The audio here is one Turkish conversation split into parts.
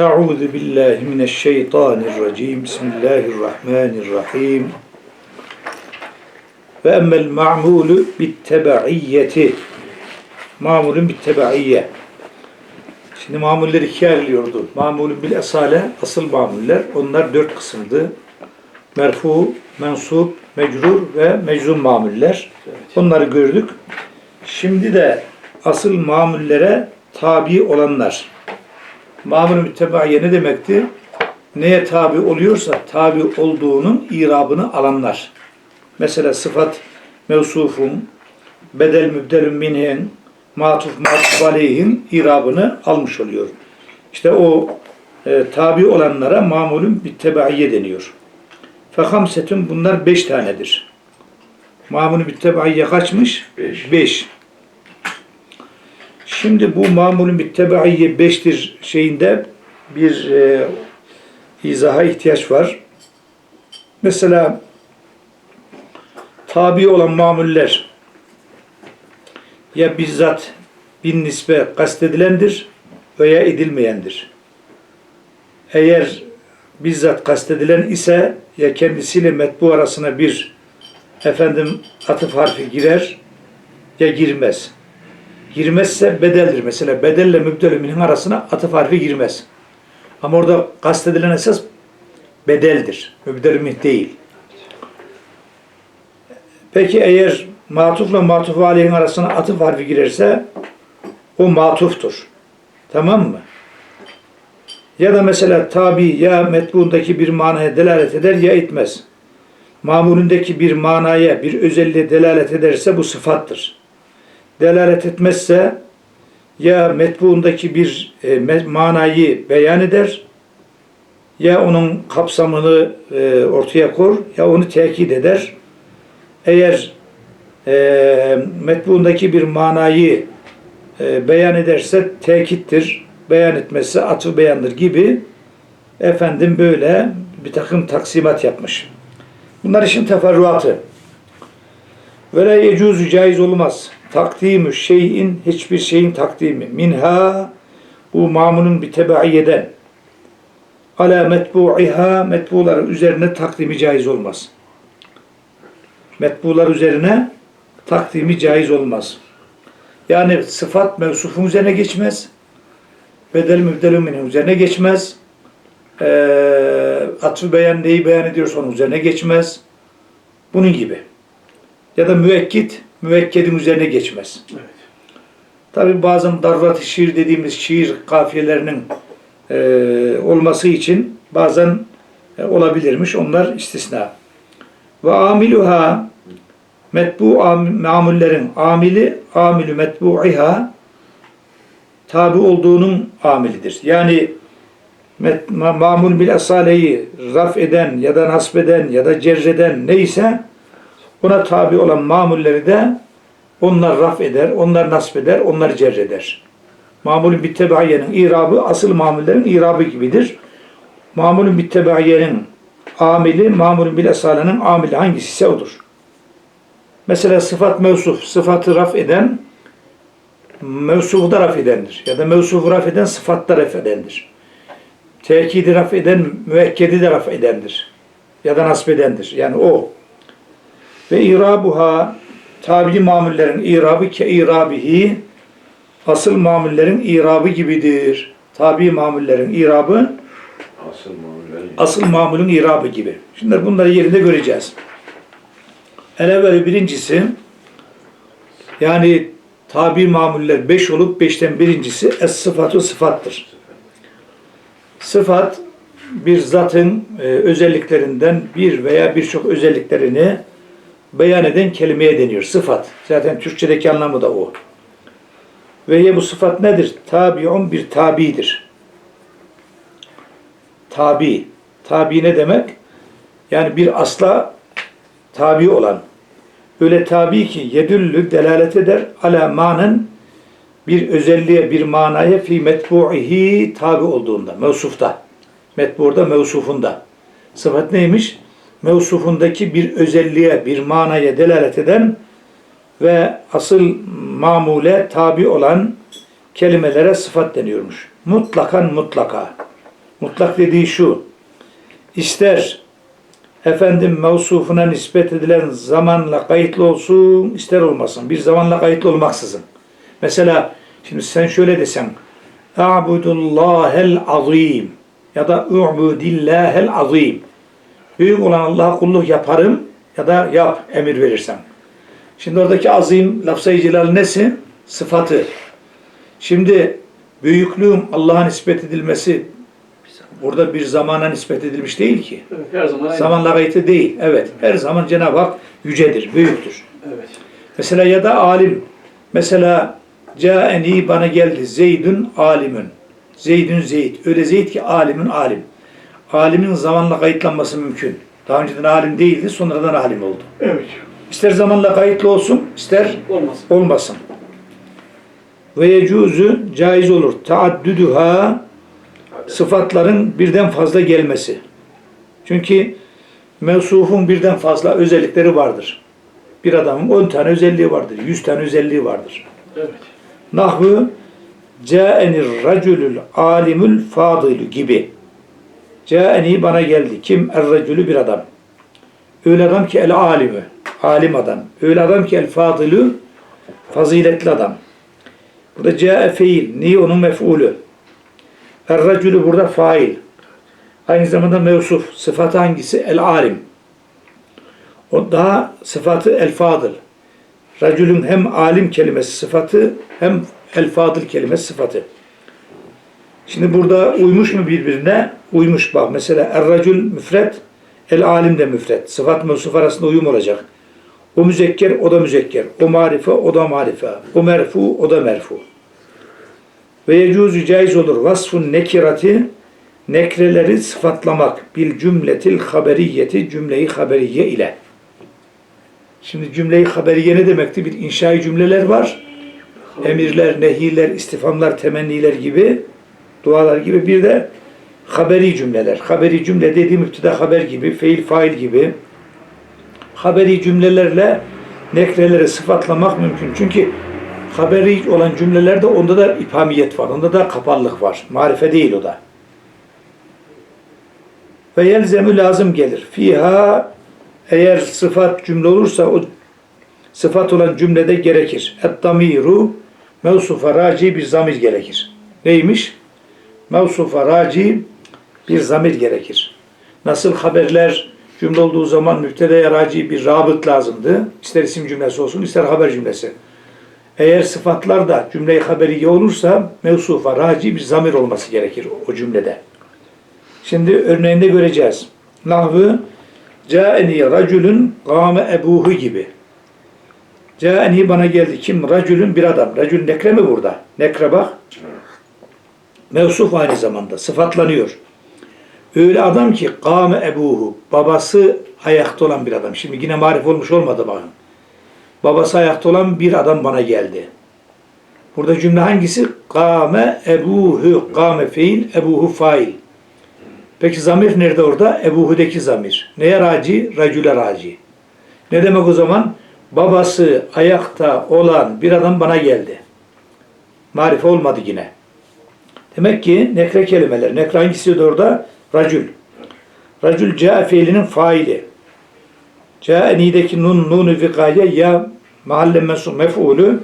Euzu billahi mineşşeytanirracim. Bismillahirrahmanirrahim. Ve emmel ma'mulu bittebaiyeti. Mamulun bittebaiyye. Şimdi mamuller ikiye ayrılıyordu. Mamulun bil esale, asıl mamuller. Onlar dört kısımdı. Merfu, mensup, mecrur ve meczum mamuller. Onları gördük. Şimdi de asıl mamullere tabi olanlar. Mamul müttebaiye ne demekti? Neye tabi oluyorsa tabi olduğunun irabını alanlar. Mesela sıfat mevsufun, bedel mübdelün minhen, matuf matuf aleyhin irabını almış oluyor. İşte o e, tabi olanlara mamulün müttebaiye deniyor. Fehamsetün bunlar beş tanedir. Mamulün müttebaiye kaçmış? Beş. Beş. Şimdi bu mamulün müttebaiye beştir şeyinde bir e, izaha ihtiyaç var. Mesela tabi olan mamuller ya bizzat bin nisbe kastedilendir veya edilmeyendir. Eğer bizzat kastedilen ise ya kendisiyle metbu arasına bir efendim atıf harfi girer ya girmez. Girmezse bedeldir. Mesela bedelle mübdelümünün arasına atıf harfi girmez. Ama orada kastedilen esas bedeldir. Mübdelümün değil. Peki eğer matufla matufu aleyhin arasına atıf harfi girerse o matuftur. Tamam mı? Ya da mesela tabi ya metbuundaki bir manaya delalet eder ya etmez. Mamulündeki bir manaya, bir özelliğe delalet ederse bu sıfattır. Delalet etmezse ya metbuundaki bir e, manayı beyan eder ya onun kapsamını e, ortaya kor ya onu tekit eder. Eğer e, metbuundaki bir manayı e, beyan ederse tekittir. Beyan etmezse atı beyandır gibi efendim böyle bir takım taksimat yapmış. Bunlar işin teferruatı. Ve la yecuzu caiz olmaz. Takdimü şeyin hiçbir şeyin takdimi. Minha bu mamunun bir tebaiyeden. Ala metbu'iha metbuların üzerine takdimi caiz olmaz. Metbular üzerine takdimi caiz olmaz. Yani sıfat mevsufun üzerine geçmez. Bedel mübdelümünün üzerine geçmez. Ee, atfı beyan neyi beyan ediyorsa onun üzerine geçmez. Bunun gibi. Ya da müekkit, müekkedin üzerine geçmez. Evet. Tabi bazen darrat-ı şiir dediğimiz şiir kafiyelerinin e, olması için bazen e, olabilirmiş. Onlar istisna. Ve amiluha metbu am- mamullerin amili amilü metbu'iha tabi olduğunun amilidir. Yani mamul bil asaleyi raf eden ya da nasb eden ya da cerreden neyse ona tabi olan mamulleri de onlar raf eder, onlar nasb eder, onlar cerreder. Mamulün bittebaiyenin irabı asıl mamullerin irabı gibidir. Mamulün bittebaiyenin amili, mamulün bil esalenin amili hangisi ise odur. Mesela sıfat mevsuf, sıfatı raf eden mevsufu da raf edendir. Ya da mevsufu raf eden sıfatta raf edendir. Tekidi raf eden müekkedi de raf edendir. Ya da nasb edendir. Yani o. Ve irabuha tabi mamullerin irabı ke irabihi asıl mamullerin irabı gibidir. Tabi mamullerin irabı Asıl mamullerin. asıl mamulün irabı gibi. Şimdi bunları yerinde göreceğiz. En evveli birincisi yani tabi mamuller beş olup beşten birincisi es sıfatı sıfattır. Sıfat bir zatın e, özelliklerinden bir veya birçok özelliklerini beyan eden kelimeye deniyor. Sıfat. Zaten Türkçedeki anlamı da o. Ve bu sıfat nedir? Tabiun bir tabidir. Tabi. Tabi ne demek? Yani bir asla tabi olan. Öyle tabi ki yedüllü delalet eder ala manen bir özelliğe, bir manaya fi metbu'ihi tabi olduğunda, mevsufta. Metbu'da mevsufunda. Sıfat neymiş? Mevsufundaki bir özelliğe, bir manaya delalet eden ve asıl mamule tabi olan kelimelere sıfat deniyormuş. Mutlakan mutlaka. Mutlak dediği şu. İster efendim mevsufuna nispet edilen zamanla kayıtlı olsun, ister olmasın. Bir zamanla kayıtlı olmaksızın. Mesela şimdi sen şöyle desen A'budullahel azim ya da U'budillahel azim. Büyük olan Allah'a kulluk yaparım ya da yap emir verirsen. Şimdi oradaki azim lafzayı celal nesi? Sıfatı. Şimdi büyüklüğün Allah'a nispet edilmesi burada bir zamana nispet edilmiş değil ki. Evet, her zaman. Zamanla kayıtlı değil. Evet. Her zaman Cenab-ı Hak yücedir, büyüktür. Evet. Mesela ya da alim. Mesela caeni bana geldi. Zeydün alimün. Zeydün Zeyd. Öyle Zeyd ki alimin alim. Alimin zamanla kayıtlanması mümkün. Daha önceden alim değildi, sonradan alim oldu. Evet. İster zamanla kayıtlı olsun, ister Olmaz. olmasın. Ve yecuzu caiz olur. Taaddüdüha sıfatların birden fazla gelmesi. Çünkü mevsufun birden fazla özellikleri vardır. Bir adamın 10 tane özelliği vardır, 100 tane özelliği vardır. Evet. Nahvu Câenir racülül alimül fadilü gibi. Câeni bana geldi. Kim? Er racülü bir adam. Öyle adam ki el alimü. Alim adam. Öyle adam ki el fadilü faziletli adam. Burada câe fiil. Niye onun mef'ulü? Er racülü burada fail. Aynı zamanda mevsuf. Sıfatı hangisi? El alim. O daha sıfatı el fadıl. Racülün hem alim kelimesi sıfatı hem el fadıl kelimesi sıfatı. Şimdi burada uymuş mu birbirine? Uymuş bak. Mesela er racül müfret, el alim de müfret. Sıfat mevsuf arasında uyum olacak. O müzekker, o da müzekker. O marife, o da marife. O merfu, o da merfu. Ve yecuzu caiz olur. Vasfun nekirati nekreleri sıfatlamak bil cümletil haberiyeti cümleyi haberiye ile. Şimdi cümleyi haberiye ne demekti? Bir inşai cümleler var. Emirler, nehiler, istifamlar, temenniler gibi, dualar gibi bir de haberi cümleler. Haberi cümle dediği müpteda haber gibi, fiil fail gibi haberi cümlelerle nekreleri sıfatlamak mümkün. Çünkü haberi olan cümlelerde onda da iphamiyet var. Onda da kapallık var. Marife değil o da. Ve yelzemü lazım gelir. Fiha eğer sıfat cümle olursa o sıfat olan cümlede gerekir. Et-damiru mevsufa raci bir zamir gerekir. Neymiş? Mevsufa raci bir zamir gerekir. Nasıl haberler cümle olduğu zaman müptedeye raci bir rabıt lazımdı. İster isim cümlesi olsun, ister haber cümlesi. Eğer sıfatlar da cümle-i haberiye olursa mevsufa raci bir zamir olması gerekir o cümlede. Şimdi örneğinde göreceğiz. Nahvı Câeni racülün gâme ebuhu gibi. Câeni bana geldi. Kim? Racülün bir adam. Racül nekre mi burada? Nekre bak. Mevsuf aynı zamanda. Sıfatlanıyor. Öyle adam ki kâme ebuhu. Babası ayakta olan bir adam. Şimdi yine marif olmuş olmadı bakın. Babası ayakta olan bir adam bana geldi. Burada cümle hangisi? Kâme ebuhu. Kâme fiil, ebuhu fail. Peki zamir nerede orada? Ebuhu'daki zamir. Neye raci? Racüle raci. Ne demek o zaman? Babası ayakta olan bir adam bana geldi. Marife olmadı yine. Demek ki nekre kelimeler. Nekre hangisiydi orada? Racül. Racül ca fiilinin faili. Câ'nideki nun, nun-u vikaye ya mahalle mensup mef'ulü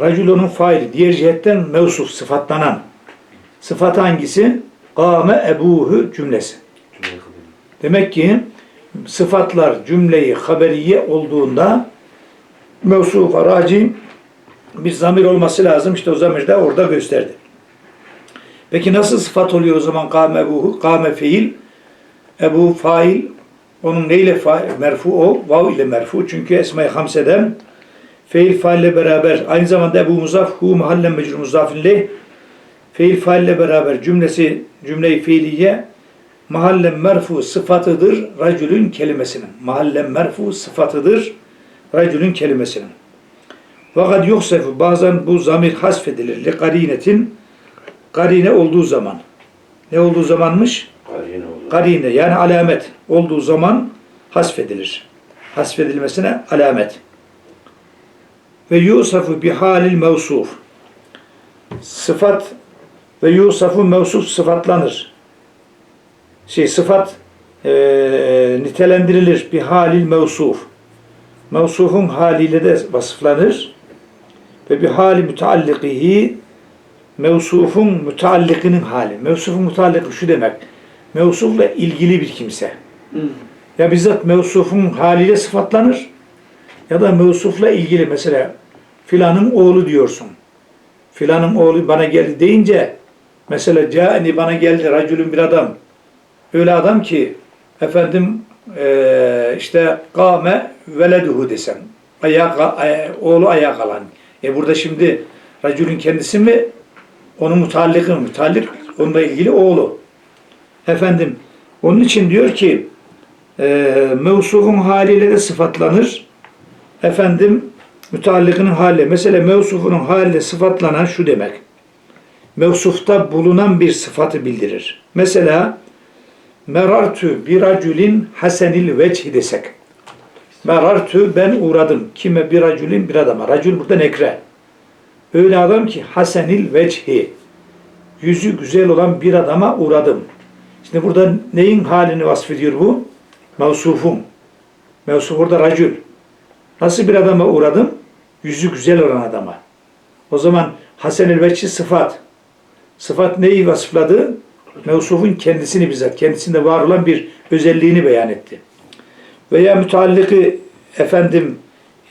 racül onun faili. Diğer cihetten mevsuf, sıfatlanan. Sıfat hangisi? Kâme ebuhu cümlesi. Demek ki sıfatlar cümleyi haberiye olduğunda mevsufa raci bir zamir olması lazım. İşte o zamir de orada gösterdi. Peki nasıl sıfat oluyor o zaman kâme ebuhu? Kâme fiil, ebu fail, onun neyle fa merfu o? Vav ile merfu. Çünkü Esma-i Hamse'den fiil faille beraber aynı zamanda Ebu Muzaf hu mahallen mecrur muzafin leh fiil faille beraber cümlesi cümle-i fiiliye mahallen merfu sıfatıdır racülün kelimesinin. Mahallen merfu sıfatıdır racülün kelimesinin. Fakat yoksefu bazen bu zamir hasfedilir. Li karinetin karine olduğu zaman. Ne olduğu zamanmış? Karine oldu. Karine yani alamet olduğu zaman hasfedilir. Hasfedilmesine alamet. Ve yusafu bi halil mevsuf. Sıfat ve yusafu mevsuf sıfatlanır. şey sıfat e, nitelendirilir bir halil mevsuf. Mevsufun haliyle de vasıflanır. Ve bir hali müteallikihi mevsufun müteallikinin hali. Mevsufun mütealliki şu demek. Mevsufla ilgili bir kimse. Hı. Ya bizzat mevsufun haliyle sıfatlanır ya da mevsufla ilgili mesela filanın oğlu diyorsun. Filanın oğlu bana geldi deyince mesela caeni bana geldi racülün bir adam. Öyle adam ki efendim eee, işte kâme veleduhu desem. Ayağa, aya- oğlu ayağa kalan. E burada şimdi racülün kendisi mi? Onun mutallıkı mı? Mutallık onunla ilgili oğlu. Efendim onun için diyor ki e, mevsufun haliyle de sıfatlanır. Efendim müteallıkının hali. Mesela mevsufunun haliyle sıfatlanan şu demek. Mevsufta bulunan bir sıfatı bildirir. Mesela merartü bir racülin hasenil veçhi desek. Merartü ben uğradım. Kime bir racülin bir adama. Racül burada nekre. Öyle adam ki hasenil veçhi. Yüzü güzel olan bir adama uğradım. Şimdi burada neyin halini vasfediyor bu? Mevsufum. Mevsuf burada racül. Nasıl bir adama uğradım? Yüzü güzel olan adama. O zaman Hasan-ül Veçhi sıfat. Sıfat neyi vasıfladı? Mevsufun kendisini bizzat, kendisinde var olan bir özelliğini beyan etti. Veya mütealliki efendim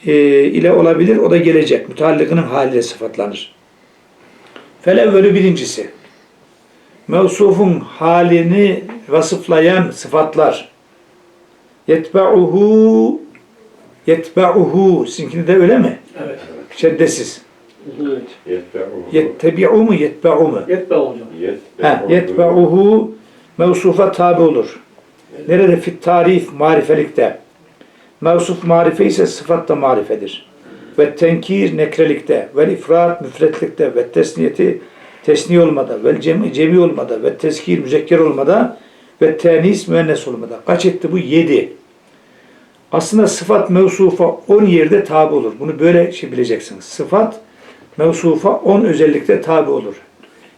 e, ile olabilir, o da gelecek. Müteallikinin haliyle sıfatlanır. Felevvelü birincisi. Mevsufun halini vasıflayan sıfatlar. Yetba'uhu yetba'uhu sizinkinde de öyle mi? Evet. Şeddesiz. Evet. Yetbe'uhu. Yettebi'u mu yetba'u mu? Yetbe hocam. Ha, yetba'uhu mevsufa tabi olur. Nerede? Fit tarif marifelikte. Mevsuf marife ise sıfat da marifedir. Ve tenkir nekrelikte. Ve ifrat müfretlikte. Ve tesniyeti tesniye olmada. Ve cemi, cemi olmada. Ve tezkir müzekker olmada. Ve tenis müennes olmada. Kaç etti bu? Yedi. Aslında sıfat mevsufa on yerde tabi olur. Bunu böyle şey bileceksiniz. Sıfat mevsufa on özellikle tabi olur.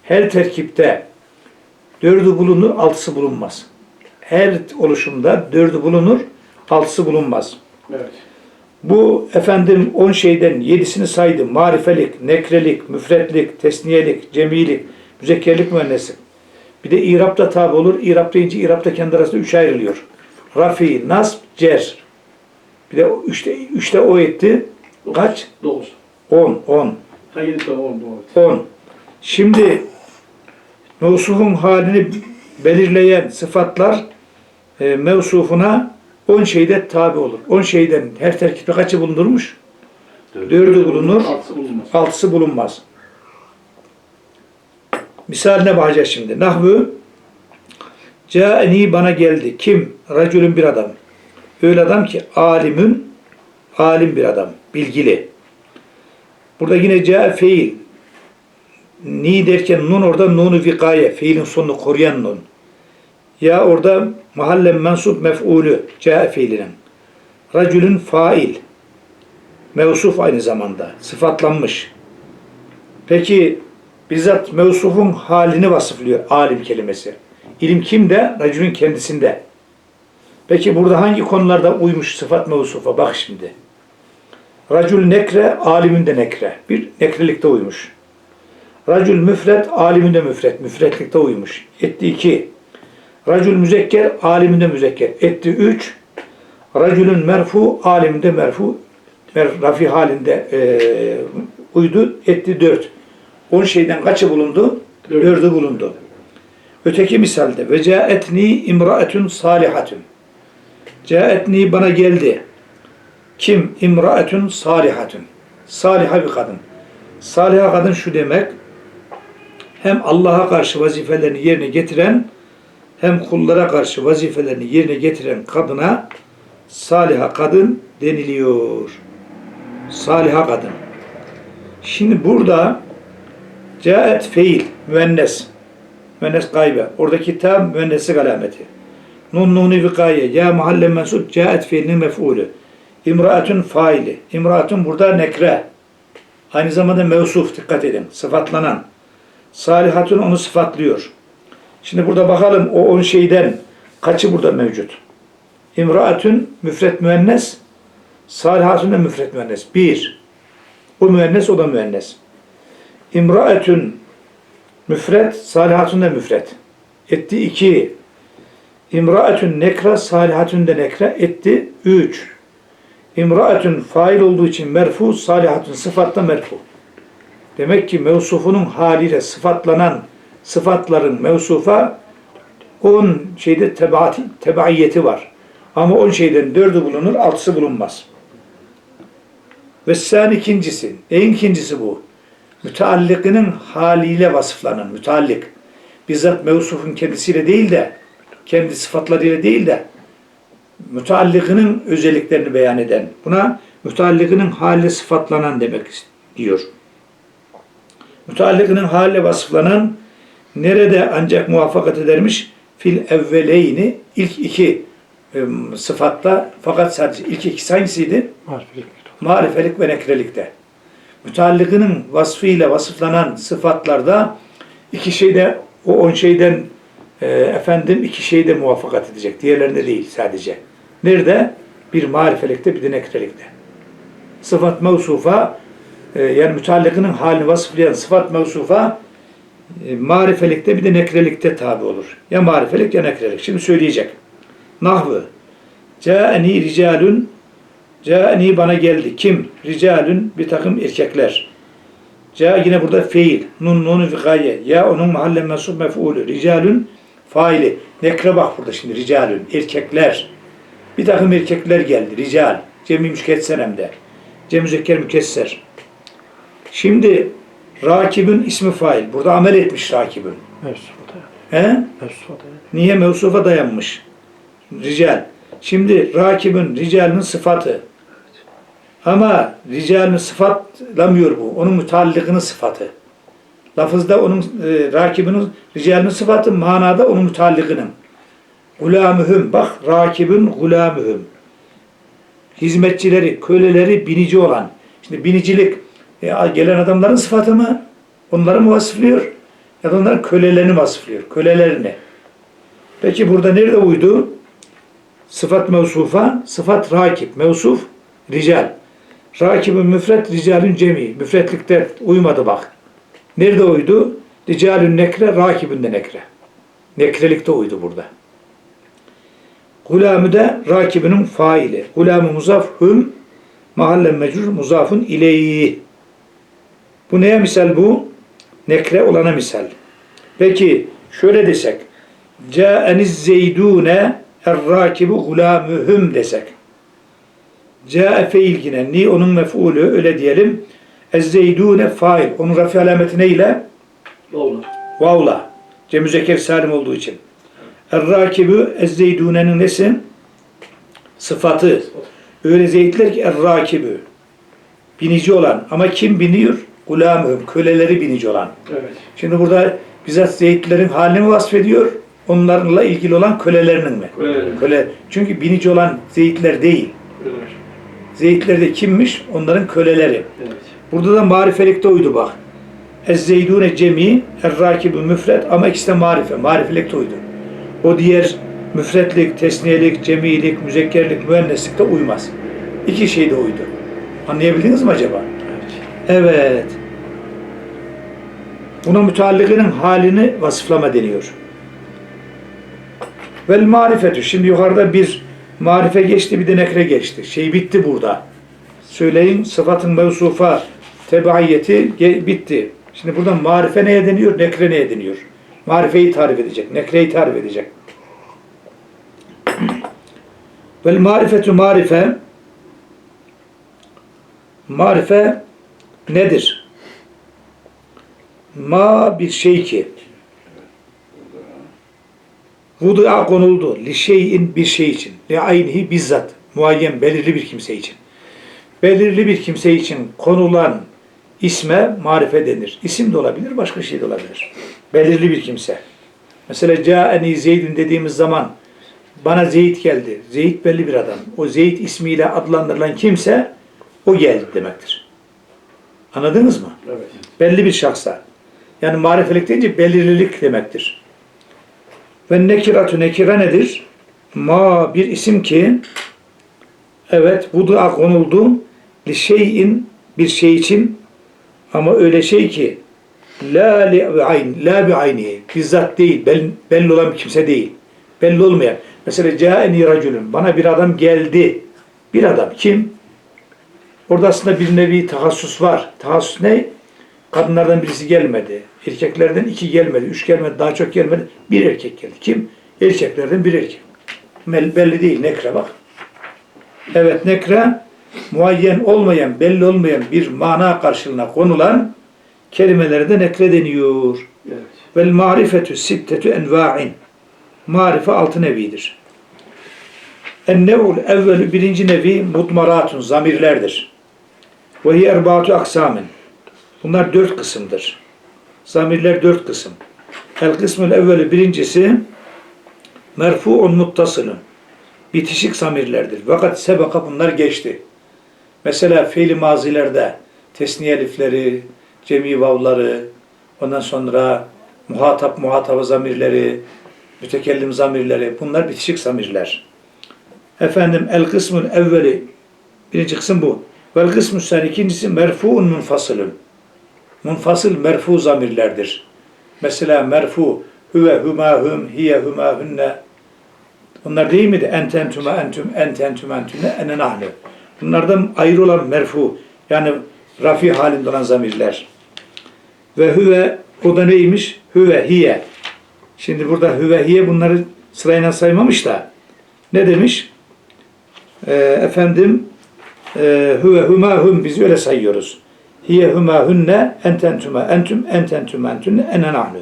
Her terkipte dördü bulunur, altısı bulunmaz. Her oluşumda dördü bulunur, altısı bulunmaz. Evet. Bu efendim on şeyden yedisini saydım. Marifelik, nekrelik, müfretlik, tesniyelik, cemilik, müzekkerlik müennesi. Bir de İrab'da tabi olur. İrab deyince İrab'da kendi arasında üç ayrılıyor. Rafi, nasb, cer. Bir de üçte, üçte o etti. Kaç? Dokuz. On, on. Ha yedi tane oldu. Evet. 10. Şimdi mevsufun halini belirleyen sıfatlar e, mevsufuna 10 şeyde tabi olur. 10 şeyden her terkipte kaçı bulundurmuş? Dördü bulunur, Altısı bulunmaz. altısı bulunmaz. Misaline bakacağız şimdi. Nahvu Câeni bana geldi. Kim? Racülün bir adam. Öyle adam ki alimün alim bir adam. Bilgili. Burada yine ca fiil. Ni derken nun orada nunu vikaye. Fiilin sonunu koruyan nun. Ya orada mahallen mensup mef'ulü ca fiilinin. Racülün fail. Mevsuf aynı zamanda. Sıfatlanmış. Peki bizzat mevsufun halini vasıflıyor alim kelimesi. İlim kimde? Racülün kendisinde. Peki burada hangi konularda uymuş sıfat mevsufa? Bak şimdi. Racül nekre, aliminde nekre. Bir nekrelikte uymuş. Racül müfret, aliminde müfret. Müfretlikte uymuş. Etti iki. Racül müzekker, aliminde müzekker. Etti üç. Racülün merfu, aliminde merfu. Mer- Rafi halinde eee, uydu. Etti dört. On şeyden kaçı bulundu? Dört. Dördü bulundu. Öteki misalde ve caetni imraetun salihatun. Caetni bana geldi. Kim? İmraetun salihatun. Saliha bir kadın. Saliha kadın şu demek. Hem Allah'a karşı vazifelerini yerine getiren hem kullara karşı vazifelerini yerine getiren kadına saliha kadın deniliyor. Saliha kadın. Şimdi burada caet feil, müennes. Müennes gaybe. Oradaki tam müenneslik alameti. Nun nuni vikaye. Ya mahalle mensup caet fiilinin mef'ulü. İmraatun faili. İmraatun burada nekre. Aynı zamanda mevsuf dikkat edin. Sıfatlanan. Salihatun onu sıfatlıyor. Şimdi burada bakalım o on şeyden Kaçı burada mevcut? İmraatün müfret müennes, salihatün de müfret müennes. Bir. O müennes, o da müennes. İmraatün müfret, salihatün de müfret. Etti iki. İmraatün nekra, salihatün de nekra. Etti üç. İmraatün fail olduğu için merfu, salihatün sıfatla merfu. Demek ki mevsufunun haliyle sıfatlanan sıfatların mevsufa on şeyde tebaati, tebaiyeti var. Ama on şeyden dördü bulunur, altısı bulunmaz. Ve sen ikincisi, en ikincisi bu. Müteallikinin haliyle vasıflanan, müteallik. Bizzat mevsufun kendisiyle değil de, kendi sıfatlarıyla değil de, müteallikinin özelliklerini beyan eden. Buna müteallikinin haliyle sıfatlanan demek diyor. Müteallikinin haliyle vasıflanan nerede ancak muvaffakat edermiş? Fil evveleyni ilk iki e, sıfatta fakat sadece ilk ikisi hangisiydi? Marifelik ve nekrelikte. Müteallikinin vasfıyla vasıflanan sıfatlarda iki şeyde o on şeyden e, efendim iki şeyde muvaffakat edecek. Diğerlerinde değil sadece. Nerede? Bir marifelikte bir de nekrelikte. Sıfat mevsufa e, yani müteallikinin halini vasıflayan sıfat mevsufa e, marifelikte bir de nekrelikte tabi olur. Ya marifelik ya nekrelik. Şimdi söyleyecek. Nahvı. Câeni ricalun Câeni bana geldi. Kim? Ricalun bir takım erkekler. Ca yine burada fiil. Nun nunu vikaye. Ya onun mahalle mensup mef'ulü. Ricalun faili. Nekre bak burada şimdi. Ricalun. Erkekler. Bir takım erkekler geldi. Rical. Cem-i mükesser hem de. Cem müzekker mükesser. Şimdi rakibin ismi fail. Burada amel etmiş rakibin. Mevsufa He? Mevsufa Niye mevsufa dayanmış? Rical. Şimdi rakibin ricalinin sıfatı. Ama ricalini sıfatlamıyor bu. Onun müteallikinin sıfatı. Lafızda onun e, rakibinin ricalinin sıfatı, manada onun müteallikinin. Gulamühüm. Bak rakibin gulamühüm. Hizmetçileri, köleleri binici olan. Şimdi binicilik e, gelen adamların sıfatı mı? Onları mı vasıflıyor? Ya da onların kölelerini vasıflıyor. Kölelerini. Peki burada nerede uydu? Sıfat mevsufa, sıfat rakip, mevsuf, rical. Rakibin müfret, ricalün cemi. Müfretlikte uymadı bak. Nerede uydu? Ricalün nekre, rakibün de nekre. Nekrelikte uydu burada. Gulamı da rakibinin faili. Gulamı muzaf hüm, mahallen mecrur muzafun ileyhi. Bu neye misal bu? Nekre olana misal. Peki şöyle desek. Câeniz zeydûne er-rakibu gulâmühüm desek. Câe feil yine. Ni onun mef'ulü öyle diyelim. Ez-zeydûne fail. Onun rafi alameti neyle? Olur. Vavla. Cem müzekker salim olduğu için. Er-rakibu ez-zeydûnenin nesi? Sıfatı. Öyle zeytler ki er-rakibu. Binici olan. Ama kim biniyor? Gulâmühüm. Köleleri binici olan. Evet. Şimdi burada bizzat zeytlerin halini vasfediyor? Onlarla ilgili olan kölelerinin mi? Kölelerinin. Köle. Çünkü binici olan zeytler değil. Evet. Zeytler de kimmiş? Onların köleleri. Evet. Burada da marifelikte uydu bak. Ez-zeydûne cemi, er-rakibu müfret ama ikisi de marife. Marifelikte uydu. O diğer müfretlik, tesniyelik, cemilik, müzekkerlik, müenneslikte uymaz. İki şey de uydu. Anlayabildiniz mi acaba? Evet. Evet. Buna müteallikinin halini vasıflama deniyor. Vel marifetü. Şimdi yukarıda bir marife geçti bir de nekre geçti. Şey bitti burada. Söyleyin sıfatın mevsufa tebaiyeti bitti. Şimdi burada marife neye deniyor? Nekre neye deniyor? Marifeyi tarif edecek. Nekreyi tarif edecek. Vel marifetü marife marife nedir? Ma bir şey ki vudu'a konuldu. Li şeyin bir şey için. Li aynihi bizzat. Muayyen belirli bir kimse için. Belirli bir kimse için konulan isme marife denir. İsim de olabilir, başka şey de olabilir. Belirli bir kimse. Mesela Câeni Zeydün dediğimiz zaman bana Zeyd geldi. Zeyd belli bir adam. O Zeyd ismiyle adlandırılan kimse o geldi demektir. Anladınız mı? Evet. belli bir şahsa. Yani marifelik deyince belirlilik demektir. Ve nekiratü nekire nedir? Ma bir isim ki evet vudu'a konuldu li şeyin bir şey için ama öyle şey ki la li ayn la bi ayni bizzat değil belli, belli olan bir kimse değil. Belli olmayan. Mesela caeni raculun bana bir adam geldi. Bir adam kim? Orada aslında bir nevi tahassus var. Tahassus ne? Kadınlardan birisi gelmedi. Erkeklerden iki gelmedi. Üç gelmedi. Daha çok gelmedi. Bir erkek geldi. Kim? Erkeklerden bir erkek. Belli değil. Nekre bak. Evet nekre muayyen olmayan, belli olmayan bir mana karşılığına konulan kelimelere de nekre deniyor. Evet. Vel marifetü sittetü enva'in. Marife altı nevidir. En-nev'ul evvelü birinci nevi mutmaratun, zamirlerdir. Ve hiye erbaatu aksamin. Bunlar dört kısımdır. Zamirler dört kısım. El kısmül evvelü birincisi merfu'un muttasılın. Bitişik zamirlerdir. Fakat sebeka bunlar geçti. Mesela fiili mazilerde tesniye elifleri, cemi vavları, ondan sonra muhatap muhataba zamirleri, mütekellim zamirleri bunlar bitişik zamirler. Efendim el kısmül evveli birinci kısım bu. Vel kısmü sen ikincisi merfuun munfasılın. Munfasıl merfu zamirlerdir. Mesela merfu huve huma hum hiye huma hunne Bunlar değil miydi? Ente entüme entüm ente entüme entüme ene nahnu. Bunlardan ayrı olan merfu yani rafi halinde olan zamirler. Ve hüve o da neymiş? Hüve hiye. Şimdi burada hüve hiye bunları sırayla saymamış da ne demiş? Ee, efendim e, hüve hüma hüm biz öyle sayıyoruz. Hiye hüma hünne ententüme entüm ententüme entünne ene nahnu.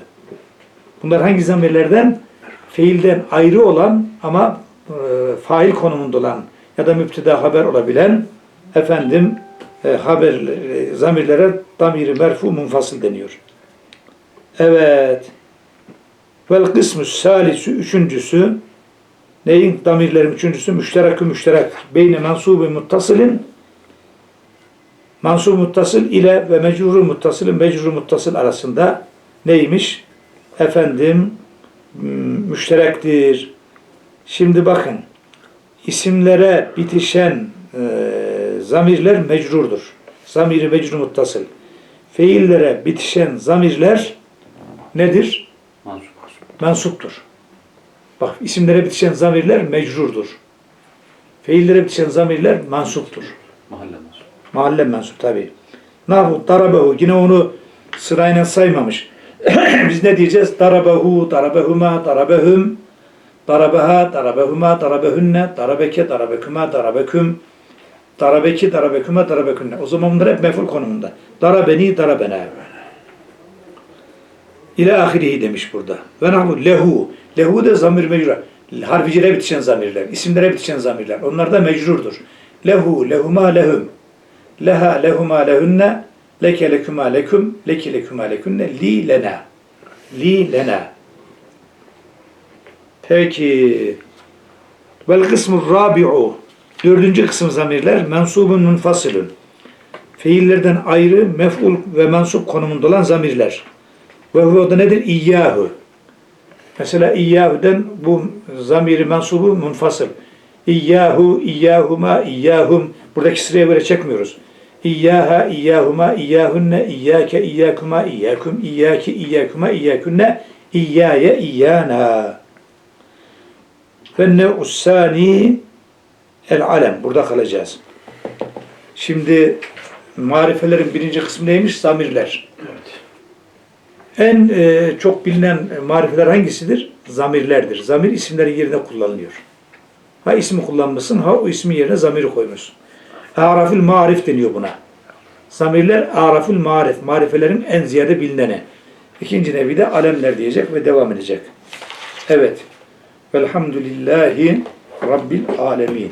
Bunlar hangi zamirlerden? Fiilden ayrı olan ama e, fail konumunda olan ya da müpteda haber olabilen efendim e, haber e, zamirlere damiri merfu munfasıl deniyor. Evet. Vel kısmü salisu üçüncüsü neyin damirlerin üçüncüsü müşterekü müşterek beyne mensubu muttasılın mansub muttasıl ile ve mecruru muttasılın mecruru muttasıl arasında neymiş? Efendim m, müşterektir. Şimdi bakın isimlere bitişen e, zamirler mecrurdur. Zamiri mecrur muttasıl. Fiillere bitişen zamirler nedir? Mansur. Mensuptur. Bak isimlere bitişen zamirler mecrurdur. Fiillere bitişen zamirler mansuptur. Mahalle. Mahalle mensup tabi. Nahu darabehu yine onu sırayla saymamış. Biz ne diyeceğiz? Darabehu, darabehuma, darabehum, darabeha, darabehuma, darabehunne, darabeke, darabekuma, darabeküm, darabeki, darabekuma, darabekünne. O zaman bunlar hep meful konumunda. Darabeni, darabena. İle ahirihi demiş burada. Ve nahu lehu. Lehu de zamir mecrur. Harficilere bitişen zamirler, isimlere bitişen zamirler. Onlar da mecrurdur. Lehu, lehuma, lehum. Leha, lehuma, lehunne. Leke, lekuma, leküm. Leki, lekuma, lekunne. Li, lena. Li, lena. Peki. Vel kısmı rabi'u. Dördüncü kısım zamirler mensubun munfasilun. Fiillerden ayrı mef'ul ve mensup konumunda olan zamirler. Ve huve da nedir? İyyahu. Mesela İyyahu'den bu zamiri mensubu munfasıl. İyyahu, İyyahuma, İyyahum. Buradaki sıraya böyle çekmiyoruz. İyyaha, İyyahuma, İyyahunne, İyyake, İyyakuma, İyyakum, İyyaki, İyyakuma, İyyakunne, İyyaya, İyyana. Ve nev'ussani el alem. Burada kalacağız. Şimdi marifelerin birinci kısmı neymiş? Zamirler. Evet. En e, çok bilinen marifeler hangisidir? Zamirlerdir. Zamir isimlerin yerine kullanılıyor. Ha ismi kullanmışsın, ha o ismin yerine zamiri koymuşsun. Arafül marif deniyor buna. Zamirler arafül marif, marifelerin en ziyade bilineni. İkinci nevi de alemler diyecek ve devam edecek. Evet. Velhamdülillahi Rabbil alemin.